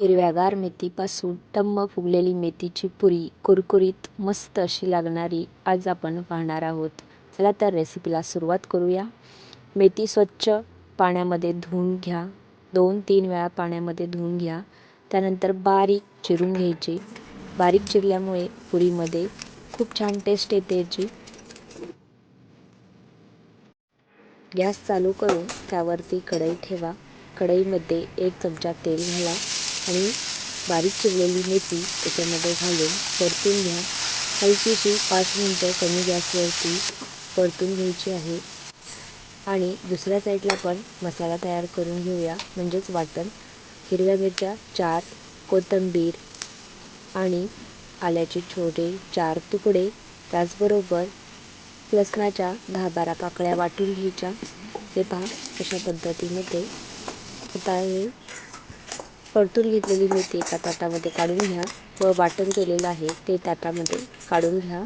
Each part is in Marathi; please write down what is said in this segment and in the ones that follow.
हिरव्यागार मेथीपासून टम्म फुगलेली मेथीची पुरी कुरकुरीत मस्त अशी लागणारी आज आपण पाहणार आहोत. चला तर रेसिपीला सुरुवात करूया. मेथी स्वच्छ पाण्यामध्ये धुवून घ्या. दोन तीन वेळा पाण्यामध्ये धुवून घ्या. त्यानंतर बारीक चिरून घ्यायची. बारीक चिरल्यामुळे पुरीमध्ये खूप छान टेस्ट येते याची. गॅस चालू करून त्यावरती कढई ठेवा. कढईमध्ये एक चमचा तेल घाला. आणि बारीक चिरलेली मेथी त्याच्यामध्ये घालून परतून घ्या. हलकीशी पाच मिनटं कमी गॅसवरती परतून घ्यायची आहे. आणि दुसऱ्या साईडला पण मसाला तयार करून घेऊया. म्हणजेच वाटण. हिरव्या मिरच्या चार कोथिंबीर आणि आल्याचे छोटे चार तुकडे. त्याचबरोबर लसणाच्या दहा बारा पाकळ्या वाटून घ्यायच्या. हे पहा अशा पद्धतीमध्ये आता हे परतून घेतलेली मेथी एका ताटामध्ये काढून घ्या. व वाटण केलेलं आहे ते ताटामध्ये काढून घ्या.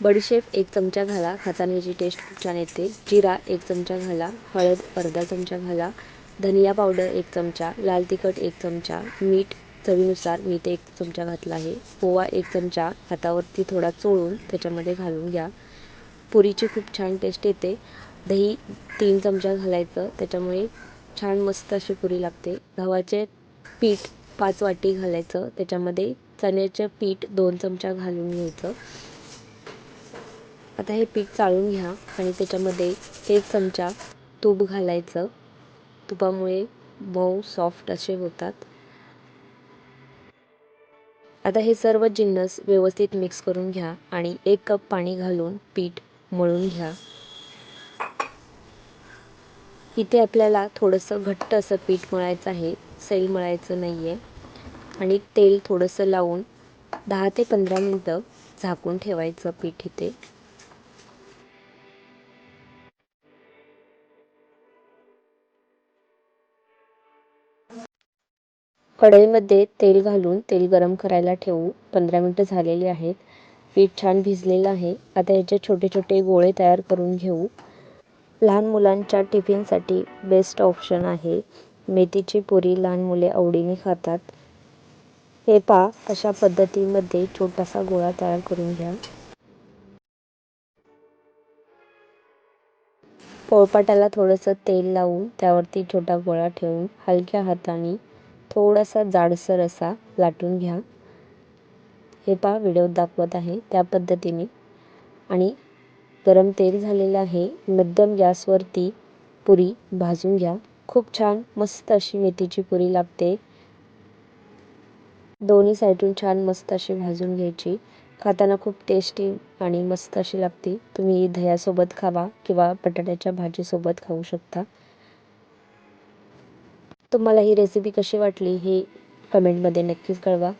बडीशेप एक चमचा घाला. खाताण्याची टेस्ट खूप छान येते. जिरा एक चमचा घाला. हळद अर्धा चमचा घाला. धनिया पावडर एक चमचा. लाल तिखट एक चमचा. मीठ चवीनुसार मीठ एक चमचा घातला आहे. पोवा एक चमचा. हातावरती थोडा चोळून त्याच्यामध्ये घालून घ्या. पुरीची खूप छान टेस्ट येते. दही तीन चमचा घालायचं. त्याच्यामुळे छान मस्त अशी पुरी लागते. गव्हाचे पीठ पाच वाटी घालायचं. त्याच्यामध्ये चण्याचं पीठ दोन चमचा घालून घ्यायचं. आता हे पीठ चाळून घ्या आणि त्याच्यामध्ये एक चमचा तूप घालायचं. तुपामुळे मऊ सॉफ्ट असे होतात. आता हे सर्व जिन्नस व्यवस्थित मिक्स करून घ्या आणि एक कप पाणी घालून पीठ मळून घ्या. इथे आपल्याला थोडंसं घट्ट असं पीठ मळायचं आहे. सैल मळायचं नाही आहे आणि तेल थोडंसं लावून दहा ते पंधरा मिनटं झाकून ठेवायचं पीठ इथे. कढईमध्ये तेल घालून तेल गरम करायला ठेवू. पंधरा मिनटं झालेली आहेत. पीठ छान भिजलेलं आहे. आता याचे छोटे छोटे गोळे तयार करून घेऊ. लहान मुलांच्या टिफिनसाठी बेस्ट ऑप्शन आहे. मेथीची पुरी लहान मुले आवडीने खातात. हे पा अशा पद्धतीमध्ये छोटासा गोळा तयार करून घ्या. पोळपाटाला थोडंसं तेल लावून त्यावरती छोटा गोळा ठेवून हलक्या हाताने थोडासा जाडसर असा लाटून घ्या. हे पहा व्हिडिओ दाखवत आहे त्या पद्धतीने. आणि गरम तेल झालेलं आहे. मध्यम गॅसवरती पुरी भाजून घ्या. खूप छान मस्त अशी मेथीची पुरी लागते. दोन्ही साईडून छान मस्त अशी भाजून घ्यायची. खाताना खूप टेस्टी आणि मस्त अशी लागते. तुम्ही दह्यासोबत खावा किंवा बटाट्याच्या भाजीसोबत खाऊ शकता. तुम्हाला ही रेसिपी कशी वाटली हे कमेंटमध्ये नक्कीच कळवा.